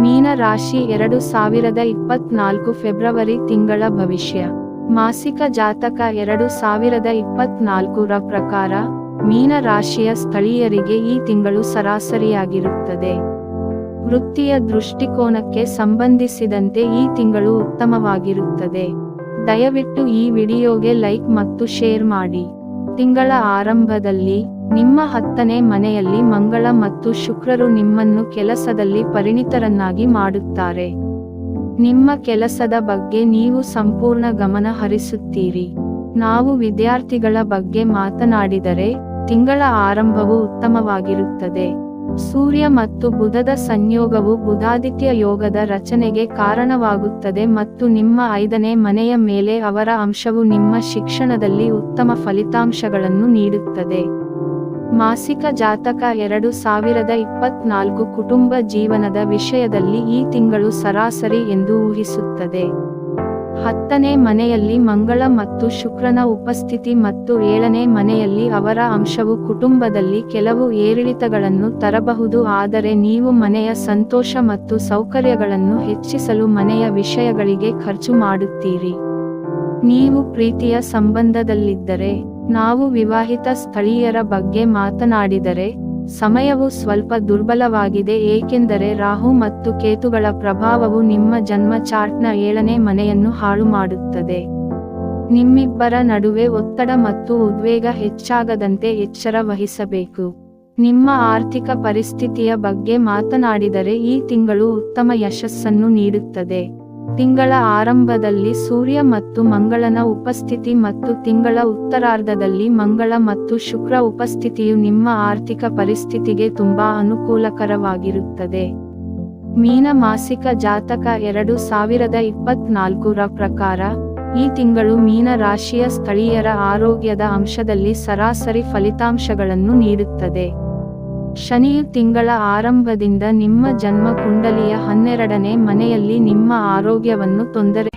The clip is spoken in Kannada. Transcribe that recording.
ಮೀನ ರಾಶಿ ಎರಡು ಸಾವಿರದ ಇಪ್ಪತ್ನಾಲ್ಕು ಫೆಬ್ರವರಿ ತಿಂಗಳ ಭವಿಷ್ಯ. ಮಾಸಿಕ ಜಾತಕ ಎರಡು ಸಾವಿರದ ಇಪ್ಪತ್ನಾಲ್ಕು ರ ಪ್ರಕಾರ ಮೀನ ರಾಶಿಯ ಸ್ಥಳೀಯರಿಗೆ ಈ ತಿಂಗಳು ಸರಾಸರಿಯಾಗಿರುತ್ತದೆ. ವೃತ್ತಿಯ ದೃಷ್ಟಿಕೋನಕ್ಕೆ ಸಂಬಂಧಿಸಿದಂತೆ ಈ ತಿಂಗಳು ಉತ್ತಮವಾಗಿರುತ್ತದೆ. ದಯವಿಟ್ಟು ಈ ವಿಡಿಯೋಗೆ ಲೈಕ್ ಮತ್ತು ಶೇರ್ ಮಾಡಿ. ತಿಂಗಳ ಆರಂಭದಲ್ಲಿ ನಿಮ್ಮ ಹತ್ತನೇ ಮನೆಯಲ್ಲಿ ಮಂಗಳ ಮತ್ತು ಶುಕ್ರರು ನಿಮ್ಮನ್ನು ಕೆಲಸದಲ್ಲಿ ಪರಿಣಿತರನ್ನಾಗಿ ಮಾಡುತ್ತಾರೆ. ನಿಮ್ಮ ಕೆಲಸದ ಬಗ್ಗೆ ನೀವು ಸಂಪೂರ್ಣ ಗಮನ ಹರಿಸುತ್ತೀರಿ. ನಾವು ವಿದ್ಯಾರ್ಥಿಗಳ ಬಗ್ಗೆ ಮಾತನಾಡಿದರೆ ತಿಂಗಳ ಆರಂಭವು ಉತ್ತಮವಾಗಿರುತ್ತದೆ. ಸೂರ್ಯ ಮತ್ತು ಬುಧದ ಸಂಯೋಗವು ಬುಧಾದಿತ್ಯ ಯೋಗದ ರಚನೆಗೆ ಕಾರಣವಾಗುತ್ತದೆ ಮತ್ತು ನಿಮ್ಮ ಐದನೇ ಮನೆಯ ಮೇಲೆ ಅವರ ಅಂಶವು ನಿಮ್ಮ ಶಿಕ್ಷಣದಲ್ಲಿ ಉತ್ತಮ ಫಲಿತಾಂಶಗಳನ್ನು ನೀಡುತ್ತದೆ. ಮಾಸಿಕ ಜಾತಕ ಎರಡು ಸಾವಿರದ ಇಪ್ಪತ್ನಾಲ್ಕು ಕುಟುಂಬ ಜೀವನದ ವಿಷಯದಲ್ಲಿ ಈ ತಿಂಗಳು ಸರಾಸರಿ ಎಂದು ಊಹಿಸುತ್ತದೆ. ಹತ್ತನೇ ಮನೆಯಲ್ಲಿ ಮಂಗಳ ಮತ್ತು ಶುಕ್ರನ ಉಪಸ್ಥಿತಿ ಮತ್ತು ಏಳನೇ ಮನೆಯಲ್ಲಿ ಅವರ ಅಂಶವು ಕುಟುಂಬದಲ್ಲಿ ಕೆಲವು ಏರಿಳಿತಗಳನ್ನು ತರಬಹುದು. ಆದರೆ ನೀವು ಮನೆಯ ಸಂತೋಷ ಮತ್ತು ಸೌಕರ್ಯಗಳನ್ನು ಹೆಚ್ಚಿಸಲು ಮನೆಯ ವಿಷಯಗಳಿಗೆ ಖರ್ಚು ಮಾಡುತ್ತೀರಿ. ನೀವು ಪ್ರೀತಿಯ ಸಂಬಂಧದಲ್ಲಿದ್ದರೆ ನಾವು ವಿವಾಹಿತ ಸ್ಥಳೀಯರ ಬಗ್ಗೆ ಮಾತನಾಡಿದರೆ, ಸಮಯವು ಸ್ವಲ್ಪ ದುರ್ಬಲವಾಗಿದೆ ಏಕೆಂದರೆ ರಾಹು ಮತ್ತು ಕೇತುಗಳ ಪ್ರಭಾವವು ನಿಮ್ಮ ಜನ್ಮ ಚಾರ್ಟ್ನ ಏಳನೇ ಮನೆಯನ್ನು ಹಾಳು ಮಾಡುತ್ತದೆ. ನಿಮ್ಮಿಬ್ಬರ ನಡುವೆ ಒತ್ತಡ ಮತ್ತು ಉದ್ವೇಗ ಹೆಚ್ಚಾಗದಂತೆ ಎಚ್ಚರ ವಹಿಸಬೇಕು. ನಿಮ್ಮ ಆರ್ಥಿಕ ಪರಿಸ್ಥಿತಿಯ ಬಗ್ಗೆ ಮಾತನಾಡಿದರೆ ಈ ತಿಂಗಳು ಉತ್ತಮ ಯಶಸ್ಸನ್ನು ನೀಡುತ್ತದೆ. ತಿಂಗಳ ಆರಂಭದಲ್ಲಿ ಸೂರ್ಯ ಮತ್ತು ಮಂಗಳನ ಉಪಸ್ಥಿತಿ ಮತ್ತು ತಿಂಗಳ ಉತ್ತರಾರ್ಧದಲ್ಲಿ ಮಂಗಳ ಮತ್ತು ಶುಕ್ರ ಉಪಸ್ಥಿತಿಯು ನಿಮ್ಮ ಆರ್ಥಿಕ ಪರಿಸ್ಥಿತಿಗೆ ತುಂಬಾ ಅನುಕೂಲಕರವಾಗಿರುತ್ತದೆ. ಮೀನ ಮಾಸಿಕ ಜಾತಕ ಎರಡು ಸಾವಿರದ ಇಪ್ಪತ್ನಾಲ್ಕರ ಪ್ರಕಾರ, ಈ ತಿಂಗಳು ಮೀನ ರಾಶಿಯ ಸ್ಥಳೀಯರ ಆರೋಗ್ಯದ ಅಂಶದಲ್ಲಿ ಸರಾಸರಿ ಫಲಿತಾಂಶಗಳನ್ನು ನೀಡುತ್ತದೆ. ಶನಿಯು ತಿಂಗಳ ಆರಂಭದಿಂದ ನಿಮ್ಮ ಜನ್ಮ ಕುಂಡಲಿಯ ಹನ್ನೆರಡನೇ ಮನೆಯಲ್ಲಿ ನಿಮ್ಮ ಆರೋಗ್ಯವನ್ನು ತೊಂದರೆ